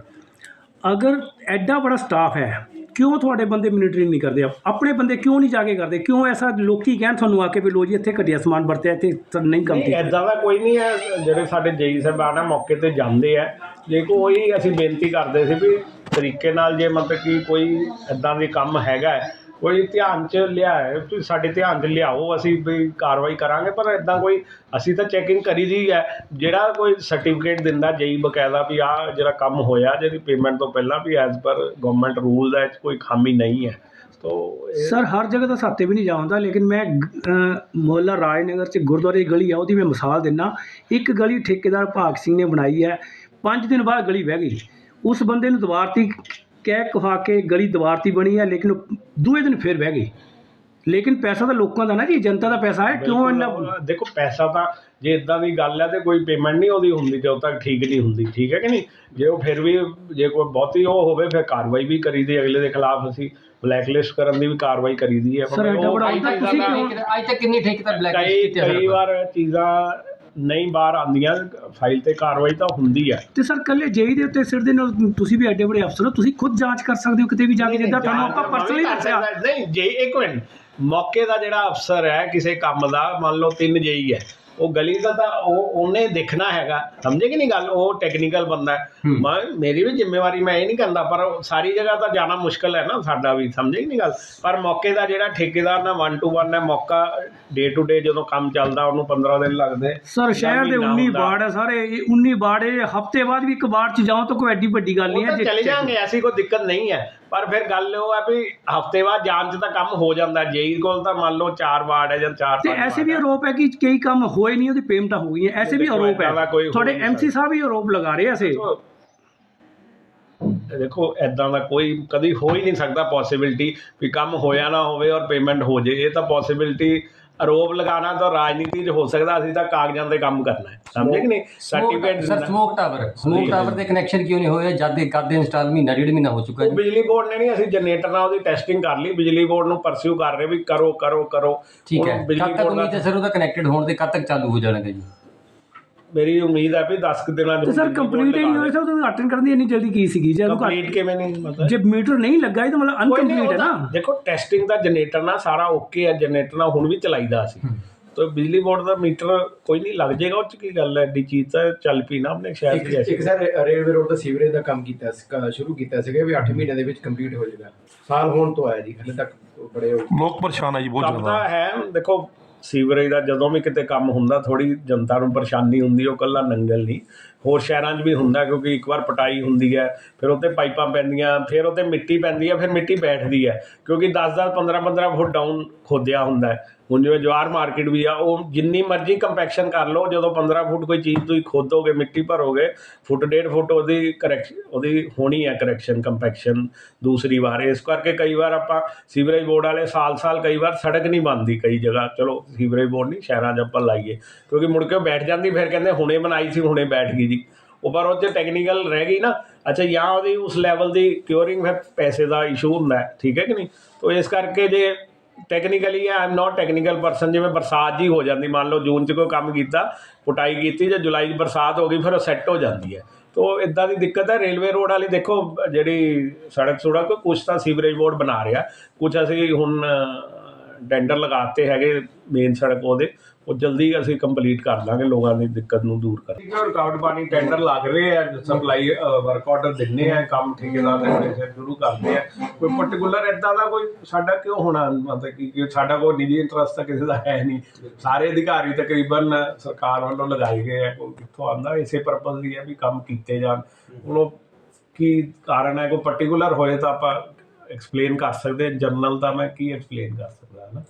ਅਗਰ ਐਡਾ ਬੜਾ ਸਟਾਫ ਹੈ ਕਿਉਂ ਤੁਹਾਡੇ ਬੰਦੇ ਮੋਨੀਟਰਿੰਗ ਨਹੀਂ ਕਰਦੇ? ਆਪਣੇ ਬੰਦੇ ਕਿਉਂ ਨਹੀਂ ਜਾ ਕੇ ਕਰਦੇ? ਕਿਉਂ ਐਸਾ ਲੋਕੀ ਕਹਿਣ ਤੁਹਾਨੂੰ ਆ ਕੇ ਵੀ ਲੋ ਜੀ ਇੱਥੇ ਘਟੀਆ ਸਮਾਨ ਵਰਤਿਆ ਇੱਥੇ ਨਹੀਂ ਕੰਮ ਕੀਤਾ। ਐਦਾਂ ਦਾ ਕੋਈ ਨਹੀਂ ਹੈ। ਜਿਹੜੇ ਸਾਡੇ ਜੇਈ ਸਾਹਿਬਾਨ ਆ ਮੌਕੇ ਤੇ ਜਾਂਦੇ ਆ। ਜੇ ਕੋਈ ਅਸੀਂ ਬੇਨਤੀ ਕਰਦੇ ਸੀ ਵੀ ਤਰੀਕੇ ਨਾਲ ਜੇ ਮਤਲਬ ਕਿ ਕੋਈ ਇੱਦਾਂ ਦੇ ਕੰਮ ਹੈਗਾ ਕੋਈ ਧਿਆਨ ਚ ਲਿਆਏ ਤੁਸੀਂ ਸਾਡੇ ਧਿਆਨ ਚ ਲਿਆਓ ਅਸੀਂ ਵੀ ਕਾਰਵਾਈ ਕਰਾਂਗੇ ਪਰ ਇੱਦਾਂ ਕੋਈ ਅਸੀਂ ਤਾਂ ਚੈਕਿੰਗ ਕਰੀ ਦੀ ਹੈ ਜਿਹੜਾ ਕੋਈ ਸਰਟੀਫਿਕੇਟ ਦਿੰਦਾ ਜੇਈ ਬਕਾਇਦਾ ਵੀ ਆਹ ਜਿਹੜਾ ਕੰਮ ਹੋਇਆ ਜਿਹਦੀ ਪੇਮੈਂਟ ਤੋਂ ਪਹਿਲਾਂ ਵੀ ਐਜ਼ ਪਰ ਗਵਰਨਮੈਂਟ ਰੂਲ ਦਾ ਇਹ 'ਚ ਕੋਈ ਖਾਮੀ ਨਹੀਂ ਹੈ ਤੋ ਸਰ ਹਰ ਜਗ੍ਹਾ ਤਾਂ ਸਾਤੇ ਵੀ ਨਹੀਂ ਜਾਉਂਦਾ ਲੇਕਿਨ ਮੈਂ ਅ, ਮੁਹੱਲਾ ਰਾਜਨਗਰ ਚ ਗੁਰਦੁਆਰੇ ਗਲੀ ਆ ਉਹਦੀ ਮੈਂ ਮਿਸਾਲ ਦਿੰਨਾ ਇੱਕ ਗਲੀ ਠੇਕੇਦਾਰ ਭਾਗ ਸਿੰਘ ਨੇ ਬਣਾਈ ਹੈ 5 ਦਿਨ ਬਾਅਦ ਗਲੀ ਵਹਿ ਗਈ। ਉਸ ਬੰਦੇ ਨੂੰ ਦੁਬਾਰਤੀ ਕਹਿ ਕਹਾ ਕੇ ਗਲੀ ਦੁਬਾਰਤੀ ਬਣੀ ਹੈ ਲੇਕਿਨ ਦੂਏ ਦਿਨ ਫਿਰ ਵਹਿ ਗਈ। ਲੇਕਿਨ ਪੈਸਾ ਤਾਂ ਲੋਕਾਂ ਦਾ ਨਾ ਜੀ ਜਨਤਾ ਦਾ ਪੈਸਾ ਹੈ ਕਿਉਂ ਇੰਨਾ ਦੇਖੋ ਪੈਸਾ ਤਾਂ ਜੇ ਇਦਾਂ ਦੀ ਗੱਲ ਹੈ ਤੇ ਕੋਈ ਪੇਮੈਂਟ ਨਹੀਂ ਉਹਦੀ ਹੁੰਦੀ ਜਦੋਂ ਤੱਕ ਠੀਕ ਨਹੀਂ ਹੁੰਦੀ ਠੀਕ ਹੈ ਕਿ ਨਹੀਂ? ਜੇ ਉਹ ਫਿਰ ਵੀ ਜੇ ਕੋਈ ਬਹੁਤੀ ਉਹ ਹੋਵੇ ਫਿਰ ਕਾਰਵਾਈ ਵੀ ਕਰੀਦੀ ਅਗਲੇ ਦੇ ਖਿਲਾਫ ਅਸੀਂ ਬਲੈਕਲਿਸਟ ਕਰਨ ਦੀ ਵੀ ਕਾਰਵਾਈ ਕਰੀਦੀ ਹੈ। ਐਡਾ ਬੜਾ ਅੱਜ ਤੱਕ ਤੁਸੀਂ ਕਿਉਂ ਅੱਜ ਤੱਕ ਕਿੰਨੇ ਠੇਕੇਦਾਰ ਕੀਤੇ ਆ ਕਈ ਸਰ? ਵਾਰ ਚੀਜ਼ਾਂ ਨਹੀਂ ਬਾਹਰ ਆਉਂਦੀਆਂ ਫਾਈਲ ਤੇ ਕਾਰਵਾਈ ਤਾਂ ਹੁੰਦੀ ਹੈ ਤੇ ਸਰ ਕੱਲੇ ਜੇਈ ਦੇ ਉੱਤੇ ਸਿਰ ਦੇ ਨਾਲ ਤੁਸੀਂ ਵੀ ਐਡੇ ਬੜੇ ਅਫਸਰ ਹੋ ਤੁਸੀਂ ਖੁਦ ਜਾਂਚ ਕਰ ਸਕਦੇ ਹੋ ਕਿਤੇ ਵੀ ਜਾ ਕੇ ਜਿੱਦਾਂ ਤੁਹਾਨੂੰ ਆਪਾਂ ਪਰਸਨਲੀ ਦੱਸਿਆ। ਨਹੀਂ ਜੇ ਇੱਕ ਮਿੰਟ। ਮੌਕੇ ਦਾ ਜਿਹੜਾ ਅਫਸਰ ਹੈ ਕਿਸੇ ਕੰਮ ਦਾ ਮੰਨ ਲਓ ਤਿੰਨ ਜਈ ਹੈ। ਉਹ ਗਲੀ ਦਾ ਤਾਂ ਉਹ ਉਹਨੇ ਦੇਖਣਾ ਹੈਗਾ। ਸਮਝੇ ਕਿ ਨਹੀਂ ਗੱਲ? ਉਹ ਟੈਕਨੀਕਲ ਬੰਦਾ ਹੈ। ਮੈਂ ਮੇਰੀ ਵੀ ਜ਼ਿੰਮੇਵਾਰੀ ਮੈਂ ਇਹ ਨਹੀਂ ਕਰਦਾ ਪਰ ਸਾਰੀ ਜਗ੍ਹਾ ਤਾਂ ਜਾਣਾ ਮੁਸ਼ਕਲ ਹੈ ਨਾ ਸਾਡਾ ਵੀ ਸਮਝੇ ਕਿ ਨਹੀਂ ਗੱਲ? ਪਰ ਮੌਕੇ ਦਾ ਜਿਹੜਾ ਠੇਕੇਦਾਰ ਨਾਲ 1 ਟੂ 1 ਹੈ ਮੌਕਾ ਡੇ ਟੂ ਡੇ ਜਦੋਂ ਕੰਮ ਚੱਲਦਾ ਉਹਨੂੰ 15 ਦਿਨ ਲੱਗਦੇ। ਸਰ ਸ਼ਹਿਰ ਦੇ ਮਹੀਨਾ 19 ਹੁੰਦਾ। ਵਾਰਡ ਹੈ ਸਾਰੇ ਇਹ 19 ਵਾਰਡ ਇਹ ਹਫ਼ਤੇ ਬਾਅਦ ਵੀ ਇੱਕ ਵਾਰਡ 'ਚ ਜਾਓ ਤਾਂ ਕੋਈ ਐਡੀ ਵੱਡੀ ਗੱਲ ਨਹੀਂ ਹੈ ਚਲੇ ਜਾਣਗੇ। ਐਸੀ ਕੋਈ ਦਿੱਕਤ ਨਹੀਂ ਹੈ। ਪਰ ਫਿਰ ਗੱਲ ਉਹ ਹੈ ਵੀ ਹਫ਼ਤੇ ਬਾਅਦ ਜਾਣ 'ਚ ਤਾਂ ਕੰਮ ਹੋ ਜਾਂਦਾ। ਜੇਈ ਕੋਲ ਤਾਂ ਮੰਨ ਲਓ 4 ਵਾਰਡ ਹੈ ਜਾਂ 4 ਤੇ ਐਸੇ ਵੀ ਆਰੋਪ ਹੈ ਕਿ ਕਈ ਕੰਮ ਹੋਏ ਨਹੀਂ ਉਹਦੀ ਪੇਮੈਂਟਾਂ ਹੋ ਗਈਆਂ। ਐਸੇ ਵੀ ਆਰੋਪ ਹੈ। ਤੁਹਾਡੇ ਐਮਸੀ ਸਾਹਿਬ ਵੀ ਆਰੋਪ ਲਗਾ ਰਹੇ ਐਸੇ। ਦੇਖੋ ਐਦਾਂ ਦਾ ਕੋਈ ਕਦੀ ਹੋ ਹੀ ਨਹੀਂ ਸਕਦਾ ਪੋਸਿਬਿਲਿਟੀ ਵੀ ਕੰਮ ਹੋਇਆ ਨਾ ਹੋਵੇ ਔਰ ਪੇਮੈਂਟ ਹੋ ਜੇ ਇਹ ਤਾਂ ਪੋਸਿਬਿਲਿਟੀ ਆਰੋਪ ਲਗਾਉਣਾ ਤਾਂ ਰਾਜਨੀਤੀ 'ਚ ਹੋ ਸਕਦਾ ਅਸੀਂ ਤਾਂ ਕਾਗਜ਼ਾਂ ਤੇ ਕੰਮ ਕਰਨਾ ਹੈ। ਸਮਝੇ ਕਿ ਨਹੀਂ? Certificate sir smoke tower smoke tower ਦੇ ਕਨੈਕਸ਼ਨ ਕਿਉਂ ਨਹੀਂ ਹੋਏ? ਜਦ ਦੇ ਕਰਦੇ ਇੰਸਟਾਲ ਮਹੀਨਾ ਡੇਢ ਮਹੀਨਾ ਹੋ ਚੁੱਕਾ ਜੀ। ਬਿਜਲੀ ਬੋਰਡ ਨੇ ਨਹੀਂ ਅਸੀਂ ਜਨਰੇਟਰ ਨਾਲ ਉਹਦੀ ਟੈਸਟਿੰਗ ਕਰ ਲਈ। ਬਿਜਲੀ ਬੋਰਡ ਨੂੰ ਪਰਸਿਊ ਕਰ ਰਹੇ ਵੀ ਕਰੋ ਕਰੋ ਕਰੋ। ਠੀਕ ਹੈ। ਕਦ ਤੱਕ ਉਮੀਦ ਹੈ ਸਰ ਉਹਦਾ ਕਨੈਕਟਡ ਹੋਣ ਦੇ ਕਦ ਤੱਕ ਚਾਲੂ ਹੋ ਜਾਣਗੇ ਜੀ? ਮੇਰੀ ਉਮੀਦ ਹੈ ਵੀ 10 ਕੁ ਦਿਨਾਂ ਤੇ ਸਰ ਕੰਪਲੀਟ ਹੀ ਨਹੀਂ ਹੋਇਆ ਸਰ ਉਹਦਾ ਉਦਘਾਟਨ ਕਰਨ ਦੀ ਇੰਨੀ ਜਲਦੀ ਕੀ ਸੀਗੀ? ਜੇ ਉਦਘਾਟਨ ਕੰਪਲੀਟ ਕਿਵੇਂ ਨਹੀਂ ਮਤਲਬ? ਜੇ ਮੀਟਰ ਨਹੀਂ ਲੱਗਾ ਇਹ ਤਾਂ ਮਤਲਬ ਕੋਈ ਨਹੀਂ ਅਨਕੰਪਲੀਟ ਹੈ ਉਹਦਾ- ਨਾ। ਦੇਖੋ ਟੈਸਟਿੰਗ ਦਾ ਜਨਰੇਟਰ ਨਾਲ ਸਾਰਾ ਓਕੇ ਹੈ ਜਨਰੇਟਰ ਨਾਲ ਹੁਣ ਵੀ ਚਲਾਈਦਾ ਸੀ। ਤਾਂ ਬਿਜਲੀ ਬੋਰਡ ਦਾ ਮੀਟਰ ਕੋਈ ਨਹੀਂ ਲੱਗ ਜਾਏਗਾ ਉਹ ਚ ਕੀ ਗੱਲ ਹੈ? ਐਡੀ ਚੀਜ਼ ਤਾਂ ਚੱਲ ਪਈ ਨਾ ਆਪਣੇ ਸ਼ਹਿਰ ਦੀ ਇੱਕ ਸਰ ਰੇਲਵੇ ਰੋਡ ਦਾ ਸੀਵਰੇਜ ਦਾ ਕੰਮ ਕੀਤਾ ਸੀ- ਕ- ਸ਼ੁਰੂ ਕੀਤਾ ਸੀਗਾ ਵੀ 8 ਮਹੀਨਿਆਂ ਦੇ ਵਿੱਚ ਕੰਪਲੀਟ ਹੋ ਜਾਏਗਾ। ਸਾਲ ਹੋਣ ਤੋਂ ਆਇਆ ਜੀ ਹਲੇ ਤੱਕ ਬੜੇ ਲੋਕ ਪਰੇਸ਼ਾਨ ਹੈ ਜੀ ਬਹੁਤ ਕੰਮ ਜ਼ਿਆਦਾ। ਤਾਂ ਹੈ ਦੇਖੋ ਸੀਵਰੇਜ ਦਾ ਜਦੋਂ ਵੀ ਕਿਤੇ ਕੰਮ ਹੁੰਦਾ ਥੋੜੀ ਜਨਤਾ ਨੂੰ ਪਰੇਸ਼ਾਨੀ ਹੁੰਦੀ, ਉਹ ਕੱਲਾ ਨੰਗਲ ਨਹੀਂ। ਹੋਰ ਸ਼ਹਿਰਾਂ 'ਚ ਵੀ ਹੁੰਦਾ ਕਿਉਂਕਿ ਇੱਕ ਵਾਰ ਪਟਾਈ ਹੁੰਦੀ ਹੈ, ਫਿਰ ਉੱਤੇ ਪਾਈਪਾਂ ਪੈਂਦੀਆਂ, ਫਿਰ ਉੱਤੇ ਮਿੱਟੀ ਪੈਂਦੀ ਹੈ, ਫਿਰ ਮਿੱਟੀ ਬੈਠਦੀ ਹੈ। ਕਿਉਂਕਿ 10-10 15-15 ਫੁੱਟ ਡਾਊਨ ਖੋਦਿਆ ਹੁੰਦਾ ਹੈ। ਹੁਣ ਜਿਵੇਂ ਜਵਾਰ ਮਾਰਕੀਟ ਵੀ ਆ, ਉਹ ਜਿੰਨੀ ਮਰਜ਼ੀ ਕੰਪੈਕਸ਼ਨ ਕਰ ਲਓ, ਜਦੋਂ 15 ਫੁੱਟ ਕੋਈ ਚੀਜ਼ ਤੁਸੀਂ ਖੋਦੋਗੇ, ਮਿੱਟੀ ਭਰੋਗੇ, ਫੁੱਟ ਡੇਢ ਫੁੱਟ ਉਹਦੀ ਕਰੈਕਸ਼ਨ ਉਹਦੀ ਹੋਣੀ ਹੈ ਕਰੈਕਸ਼ਨ ਕੰਪੈਕਸ਼ਨ ਦੂਸਰੀ ਵਾਰ। ਇਸ ਕਰਕੇ ਕਈ ਵਾਰ ਆਪਾਂ ਸੀਵਰੇਜ ਬੋਰਡ ਵਾਲੇ ਸਾਲ-ਸਾਲ ਕਈ ਵਾਰ ਸੜਕ ਨਹੀਂ ਬਣਦੀ ਕਈ ਜਗ੍ਹਾ। ਚਲੋ ਸੀਵਰੇਜ ਬੋਰਡ ਨਹੀਂ, ਸ਼ਹਿਰਾਂ 'ਚ ਆਪਾਂ ਲਾਈਏ। ਕਿਉਂਕਿ ਮੁੜ ਕੇ ਉਹ ਬੈਠ ਜਾਂਦੀ, ਫਿਰ ਕਹਿੰਦੇ ਹੁਣੇ ਬਣਾਈ ਸੀ, ਹੁਣੇ ਬੈਠ ਗਈ ਜੀ। ਉਹ ਪਰ ਉਹ 'ਚ ਟੈਕਨੀਕਲ ਰਹਿ ਗਈ ਨਾ, ਅੱਛਾ, ਜਾਂ ਉਹਦੀ ਉਸ ਲੈਵਲ ਦੀ ਕਿਉਰਿੰਗ ਫਿਰ ਪੈਸੇ ਦਾ ਇਸ਼ੂ ਹੁੰਦਾ ਠੀਕ ਹੈ ਕਿ ਨਹੀਂ? ਤੋ ਇਸ ਕਰਕੇ ਜੇ technically I am not technical person ਜਿਵੇਂ ਬਰਸਾਤ ਜੀ ਹੋ ਜਾਂਦੀ, ਮੰਨ ਲਓ ਜੂਨ 'ਚ ਕੋਈ ਕੰਮ ਕੀਤਾ, ਪੁਟਾਈ ਕੀਤੀ, ਜਾਂ ਜੁਲਾਈ 'ਚ ਬਰਸਾਤ ਹੋ ਗਈ, ਫਿਰ ਉਹ ਸੈੱਟ ਹੋ ਜਾਂਦੀ ਹੈ। ਤੋ ਇਦਾਂ ਦੀ ਦਿੱਕਤ ਹੈ ਰੇਲਵੇ ਰੋਡ ਵਾਲੀ ਦੇਖੋ, ਜਿਹੜੀ ਸੜਕ ਸੁੜਕ, ਕੁਛ ਤਾਂ ਸੀਵਰੇਜ ਬੋਰਡ ਬਣਾ ਰਿਹਾ। ਕੁਛ ਅਸੀਂ ਹੁਣ ਟੈਂਡਰ ਲਗਾਤੇ ਹੈਗੇ ਮੇਨ ਸੜਕ ਉਹਦੇ। ਉਹ ਜਲਦੀ ਅਸੀਂ ਕੰਪਲੀਟ ਕਰ ਦਾਂਗੇ ਲੋਕਾਂ ਦੀ ਦਿੱਕਤ ਨੂੰ ਦੂਰ ਕਰ ਰੁਕਾਵਟ ਪਾਣੀ ਟੈਂਡਰ ਲੱਗ ਰਹੇ ਆ ਸਪਲਾਈ ਵਰਕ ਆਰਡਰ ਦਿੰਨੇ ਆ, ਕੰਮ ਠੇਕੇਦਾਰ ਦੇ ਸ਼ੁਰੂ ਕਰਦੇ ਆ। ਕੋਈ ਪਾਰਟਿਕੂਲਰ ਇਦਾਂ ਦਾ ਕੋਈ ਸਾਡਾ ਕਿਉਂ ਹੋਣਾ? ਮਤਲਬ ਕਿ ਸਾਡਾ ਕੋਈ ਨਿੱਜੀ ਇੰਟਰਸਟ ਤਾਂ ਕਿਸੇ ਦਾ ਹੈ ਨਹੀਂ। ਸਾਰੇ ਅਧਿਕਾਰੀ ਤਕਰੀਬਨ ਸਰਕਾਰ ਵੱਲੋਂ ਲਗਾਏ ਗਏ ਆ, ਕੋਈ ਕਿੱਥੋਂ ਆਂਦਾ ਇਸੇ ਪਰਪਸ ਦੀ ਹੈ ਵੀ ਕੰਮ ਕੀਤੇ ਜਾਣ। ਹੁਣ ਉਹ ਕੀ ਕਾਰਨ ਹੈ? ਕੋਈ ਪਾਰਟਿਕੂਲਰ ਹੋਏ ਤਾਂ ਆਪਾਂ ਐਕਸਪਲੇਨ ਕਰ ਸਕਦੇ ਜਨਰਲ ਦਾ ਮੈਂ ਕੀ ਐਕਸਪਲੇਨ ਕਰ ਸਕਦਾ ਹੈ ਨਾ